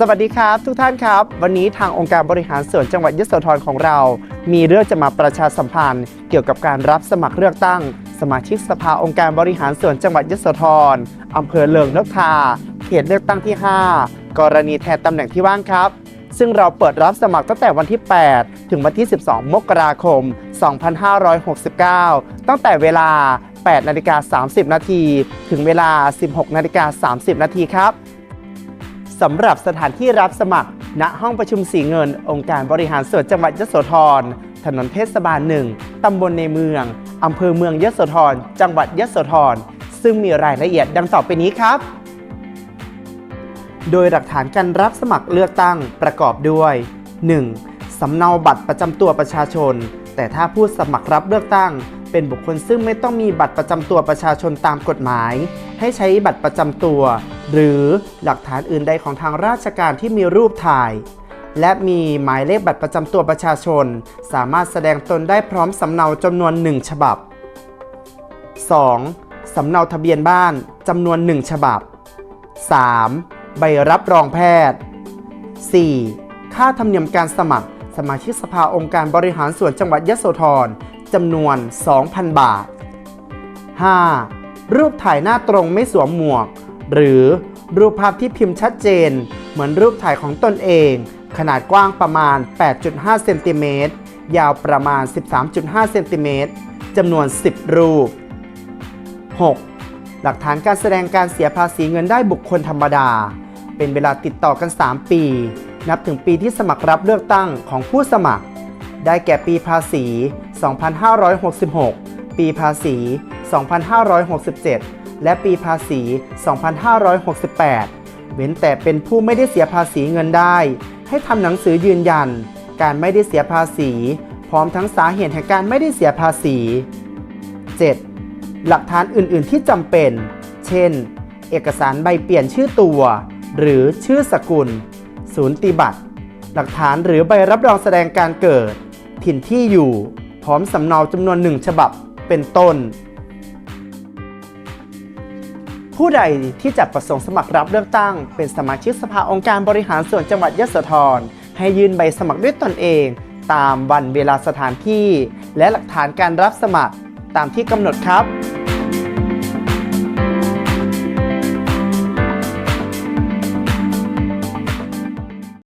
สวัสดีครับ ทุกท่านครับ วันนี้ทางองค์การบริหารส่วนจังหวัดยโสธรของเรา มีเรื่องจะมาประชาสัมพันธ์ เกี่ยวกับการรับสมัครเลือกตั้ง สมาชิกสภาองค์การบริหารส่วนจังหวัดยโสธรอำเภอเลิงนกทาเขตเลือกตั้งที่ 5 กรณีแทนตำแหน่งที่ว่างครับซึ่งเราเปิดรับสมัครตั้งแต่วันที่ 8 ถึงวันที่ 12 มกราคม 2569 ตั้งแต่เวลา 8 นาฬิกา 30 นาที ถึงเวลา 16 นาฬิกา 30 นาทีครับ สำหรับสถานที่รับสมัคร ณ ห้องประชุมสีเงิน องค์การบริหารส่วนจังหวัดยโสธร ถนนเทศบาลหนึ่งตำบลในเมือง อำเภอเมืองยโสธร จังหวัดยโสธร ซึ่งมีรายละเอียดดังต่อไปนี้ครับ โดยหลักฐานการรับสมัครเลือกตั้งประกอบด้วย 1. สำเนาบัตรประจำตัวประชาชน แต่ถ้าผู้สมัครรับเลือกตั้ง เป็นบุคคลซึ่งไม่ต้องมีบัตรประจำตัวประชาชนตามกฎหมาย ให้ใช้บัตรประจำตัว หรือหลักฐานอื่นใดของทางราชการที่มีรูปถ่าย และมีหมายเลขบัตรประจำตัวประชาชน สามารถแสดงตนได้พร้อมสำเนาจำนวน 1 ฉบับ 2. สำเนาทะเบียนบ้านจำนวน 1 ฉบับ 3. ใบรับรองแพทย์ 4. ค่าธรรมเนียมการสมัคร สมาชิกสภาองค์การบริหารส่วนจังหวัดยะโสธรจำนวน 2,000 บาท 5. รูปถ่ายหน้าตรงไม่สวมหมวก หรือรูปภาพที่พิมพ์ชัดเจน เหมือนรูปถ่ายของตนเอง ขนาดกว้างประมาณ 8.5 เซนติเมตร ยาวประมาณ 13.5 เซนติเมตรจำนวน 10 รูป 6. หลักฐานการแสดงการเสียภาษีเงินได้บุคคลธรรมดา เป็นเวลาติดต่อกัน 3 ปี นับถึงปีที่สมัครรับเลือกตั้งของผู้สมัคร ได้แก่ปีภาษี 2566 ปีภาษี 2567 และปีภาษี 2568 เว้นแต่เป็นผู้ไม่ได้เสียภาษีเงินได้ ให้ทำหนังสือยืนยัน การไม่ได้เสียภาษี พร้อมทั้งสาเหตุแห่งการไม่ได้เสียภาษี 7. หลักฐานอื่น ๆ ที่จำเป็น เช่น เอกสารใบเปลี่ยนชื่อตัว หรือชื่อสกุล ศูนย์ติบัตร หลักฐานหรือใบรับรองแสดงการเกิด ถิ่นที่อยู่ พร้อมสำเนาจำนวนหนึ่งฉบับ เป็นต้น ผู้ใดที่จะประสงค์สมัครรับเลือกตั้ง เป็นสมาชิกสภาองค์การบริหารส่วนจังหวัดยะโสธร ให้ยื่นใบสมัครด้วยตนเอง ตามวันเวลาสถานที่ และหลักฐานการรับสมัครตามที่กำหนดครับ